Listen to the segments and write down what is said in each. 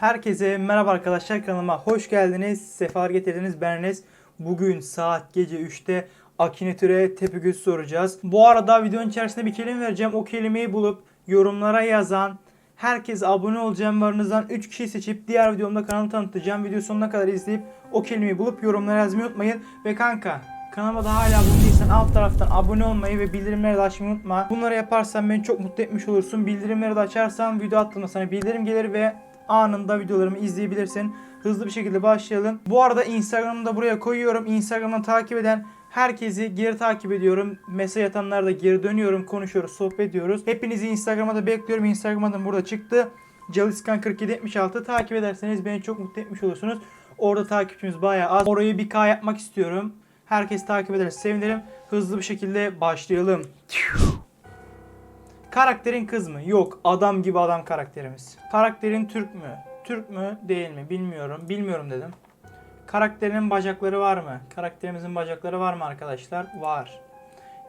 Herkese merhaba arkadaşlar kanalıma hoş geldiniz. Sefalar getirdiniz ben. Bugün saat gece 3'te Akinator'a tepegöz soracağız. Bu arada videonun içerisinde bir kelime vereceğim. O kelimeyi bulup yorumlara yazan herkes abone olacağım varınızdan 3 kişi seçip diğer videomda kanalı tanıtacağım. Video sonuna kadar izleyip o kelimeyi bulup yorumlara yazmayı unutmayın. Ve kanka kanalıma da hala abone değilsen alt taraftan abone olmayı ve bildirimleri de açmayı unutma. Bunları yaparsan beni çok mutlu etmiş olursun. Bildirimleri de açarsan video attığımda sana bildirim gelir ve anında videolarımı izleyebilirsin. Hızlı bir şekilde başlayalım. Bu arada Instagram'ı da buraya koyuyorum. Instagram'dan takip eden herkesi geri takip ediyorum. Mesaj atanlara da geri dönüyorum. Konuşuyoruz, sohbet ediyoruz. Hepinizi Instagram'a da bekliyorum. Instagram'a da burada çıktı. Caliskan 4776 takip ederseniz beni çok mutlu etmiş olursunuz. Orada takipçimiz bayağı az. Orayı bir K yapmak istiyorum. Herkes takip ederse sevinirim. Hızlı bir şekilde başlayalım. Karakterin kız mı? Yok. Adam gibi adam karakterimiz. Karakterin Türk mü? Türk mü? Değil mi? Bilmiyorum. Bilmiyorum dedim. Karakterinin bacakları var mı? Karakterimizin bacakları var mı arkadaşlar? Var.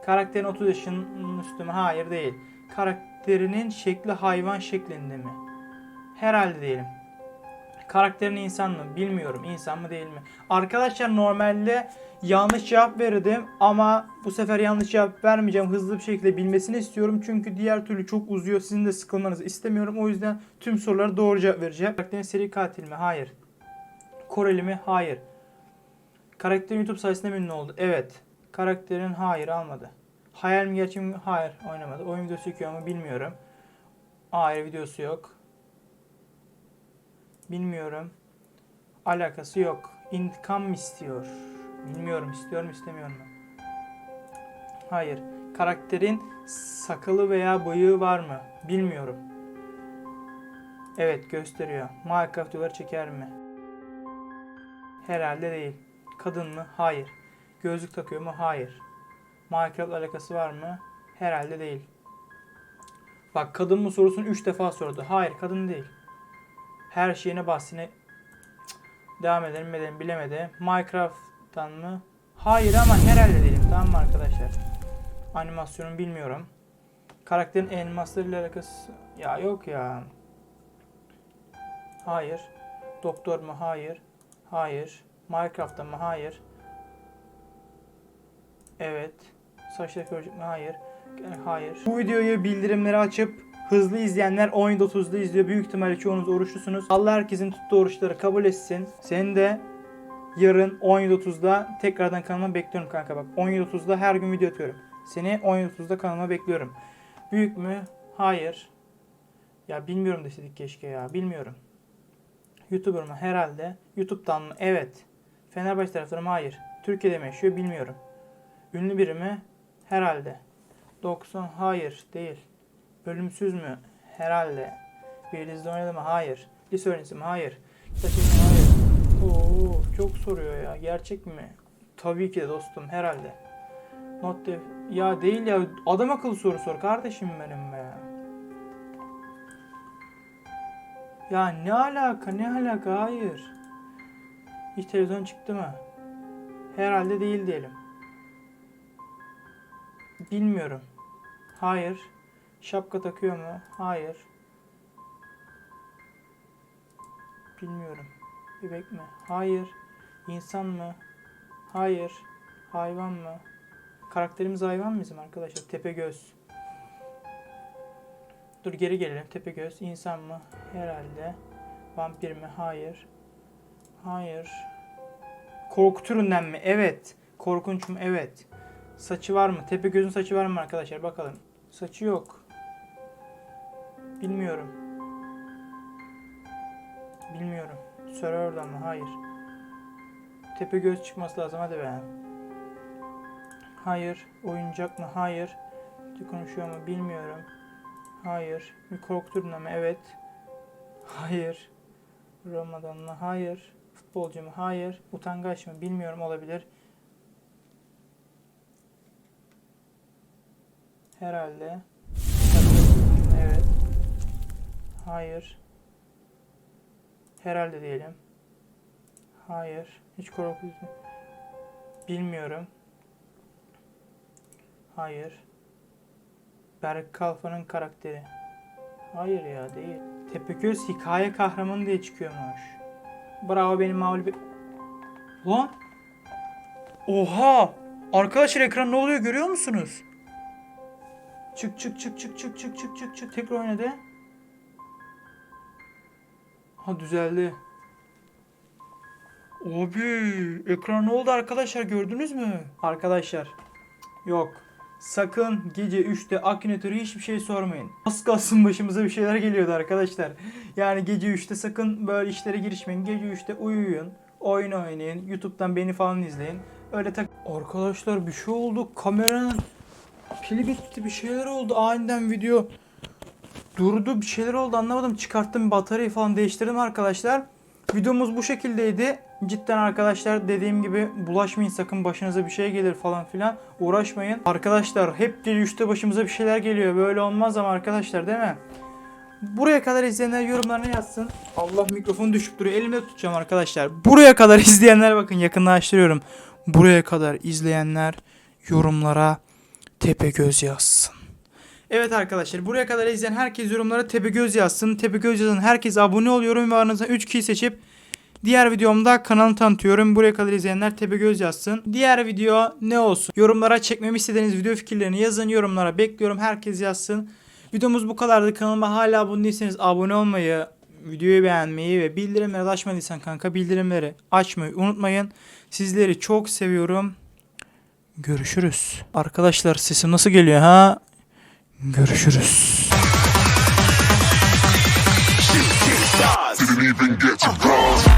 Karakterin 30 yaşının üstü mü? Hayır değil. Karakterinin şekli hayvan şeklinde mi? Herhalde değilim. Karakterin insan mı? Bilmiyorum. İnsan mı değil mi? Arkadaşlar normalde yanlış cevap verirdim ama bu sefer yanlış cevap vermeyeceğim. Hızlı bir şekilde bilmesini istiyorum. Çünkü diğer türlü çok uzuyor. Sizin de sıkılmanızı istemiyorum. O yüzden tüm sorulara doğru cevap vereceğim. Karakterin seri katil mi? Hayır. Koreli mi? Hayır. Karakterin YouTube sayesinde mi ünlü oldu? Evet. Karakterin hayır almadı. Hayal mi gerçek mi? Hayır oynamadı. Oyun videosu çekiyor mu? Bilmiyorum. Hayır videosu yok. Bilmiyorum. Alakası yok. İntikam mı istiyor? Bilmiyorum. istiyor mu istemiyor mu? Hayır. Karakterin sakalı veya bıyığı var mı? Bilmiyorum. Evet gösteriyor. Minecraft videoları çeker mi? Herhalde değil. Kadın mı? Hayır. Gözlük takıyor mu? Hayır. Minecraft alakası var mı? Herhalde değil. Bak kadın mı sorusunu 3 defa sordu. Hayır kadın değil. Her şeyine bahsine devam edelim mi edelim bilemedi. Minecraft'tan mı? Hayır ama herhalde değilim. Tamam mı arkadaşlar? Animasyonu bilmiyorum. Karakterin elmaslarıyla alakası... Ya yok ya. Hayır. Doktor mu? Hayır. Hayır. Minecraft'ta mı? Hayır. Evet. Saçları görecek mi? Hayır. Hayır. Bu videoyu bildirimleri açıp hızlı izleyenler 17.30'da izliyor. Büyük ihtimalle çoğunuz oruçlusunuz. Allah herkesin tuttuğu oruçları kabul etsin. Seni de yarın 17.30'da tekrardan kanalıma bekliyorum kanka bak. 17.30'da her gün video atıyorum. Seni 17.30'da kanalıma bekliyorum. Büyük mü? Hayır. Ya bilmiyorum desedik keşke ya. Bilmiyorum. YouTuber mı? Herhalde. YouTube'dan mı? Evet. Fenerbahçe taraftarı mı? Hayır. Türkiye'de mi yaşıyor? Bilmiyorum. Ünlü biri mi? Herhalde. 90 hayır değil. Ölümsüz mü? Herhalde. Bir dizide oynadı mı? Hayır. Lise öğrencisi mi? Hayır. Mi? Hayır. Oo, çok soruyor ya. Gerçek mi? Tabii ki de dostum. Herhalde. Not def... Ya değil ya. Adam akıllı soru sor kardeşim benim be. Ya ne alaka? Ne alaka? Hayır. Hiç televizyon çıktı mı? Herhalde değil diyelim. Bilmiyorum. Hayır. Şapka takıyor mu? Hayır. Bilmiyorum. Bebek mi? Hayır. İnsan mı? Hayır. Hayvan mı? Karakterimiz hayvan mı bizim arkadaşlar? Tepegöz. Dur geri gelelim. Tepegöz. İnsan mı? Herhalde. Vampir mi? Hayır. Hayır. Korku türünden mi? Evet. Korkunç mu? Evet. Saçı var mı? Tepegöz'ün saçı var mı arkadaşlar? Bakalım. Saçı yok. Bilmiyorum. Bilmiyorum. Survivor'dan mı? Hayır. Tepegöz çıkması lazım. Hadi be. Hayır. Oyuncak mı? Hayır. Konuşuyor mu? Bilmiyorum. Hayır. Bir korku türünden mi? Evet. Hayır. Ramazan mı? Hayır. Futbolcu mu? Hayır. Utangaç mı? Bilmiyorum. Olabilir. Herhalde. Evet. Hayır. Herhalde diyelim. Hayır. Hiç korkutucu. Bilmiyorum. Hayır. Berk Kalfa'nın karakteri. Hayır ya değil. Tepegöz hikaye kahramanı diye çıkıyormuş. Bravo benim mağlubi... Lan! Oha! Arkadaşlar ekran ne oluyor görüyor musunuz? Çık çık çık çık çık çık çık çık çık tekrar oynadı. Ha düzeldi. Abi ekran ne oldu arkadaşlar gördünüz mü? Arkadaşlar yok. Sakın gece 3'te Akinator'a hiçbir şey sormayın. Az kalsın başımıza bir şeyler geliyordu arkadaşlar. Yani gece 3'te sakın böyle işlere girişmeyin. Gece 3'te uyuyun. Oyun oynayın. Youtube'dan beni falan izleyin. Öyle tak... Arkadaşlar bir şey oldu. Kameranın pili bitti. Bir şeyler oldu. Aniden video durdu. Bir şeyler oldu anlamadım. Çıkarttım bataryayı falan değiştirdim arkadaşlar. Videomuz bu şekildeydi. Cidden arkadaşlar dediğim gibi bulaşmayın sakın başınıza bir şey gelir falan filan. Uğraşmayın. Arkadaşlar hep gece 3'te başımıza bir şeyler geliyor. Böyle olmaz ama arkadaşlar değil mi? Buraya kadar izleyenler yorumlarına yazsın. Allah mikrofonu düşüp duruyor. Elimde tutacağım arkadaşlar. Buraya kadar izleyenler bakın yakınlaştırıyorum. Buraya kadar izleyenler yorumlara tepe göz yazsın. Evet arkadaşlar buraya kadar izleyen herkes yorumlara tepe göz yazsın. Tepe göz yazın herkes abone oluyorum ve aranızdan 3 kişi seçip diğer videomda kanalı tanıtıyorum. Buraya kadar izleyenler tepe göz yazsın. Diğer video ne olsun? Yorumlara çekmemi istediğiniz video fikirlerini yazın. Yorumlara bekliyorum. Herkes yazsın. Videomuz bu kadardı. Kanalıma hala abone değilseniz abone olmayı, videoyu beğenmeyi ve bildirimleri açmadıysan kanka bildirimleri açmayı unutmayın. Sizleri çok seviyorum. Görüşürüz. Arkadaşlar sesim nasıl geliyor ha? Görüşürüz. Didn't even get to cross.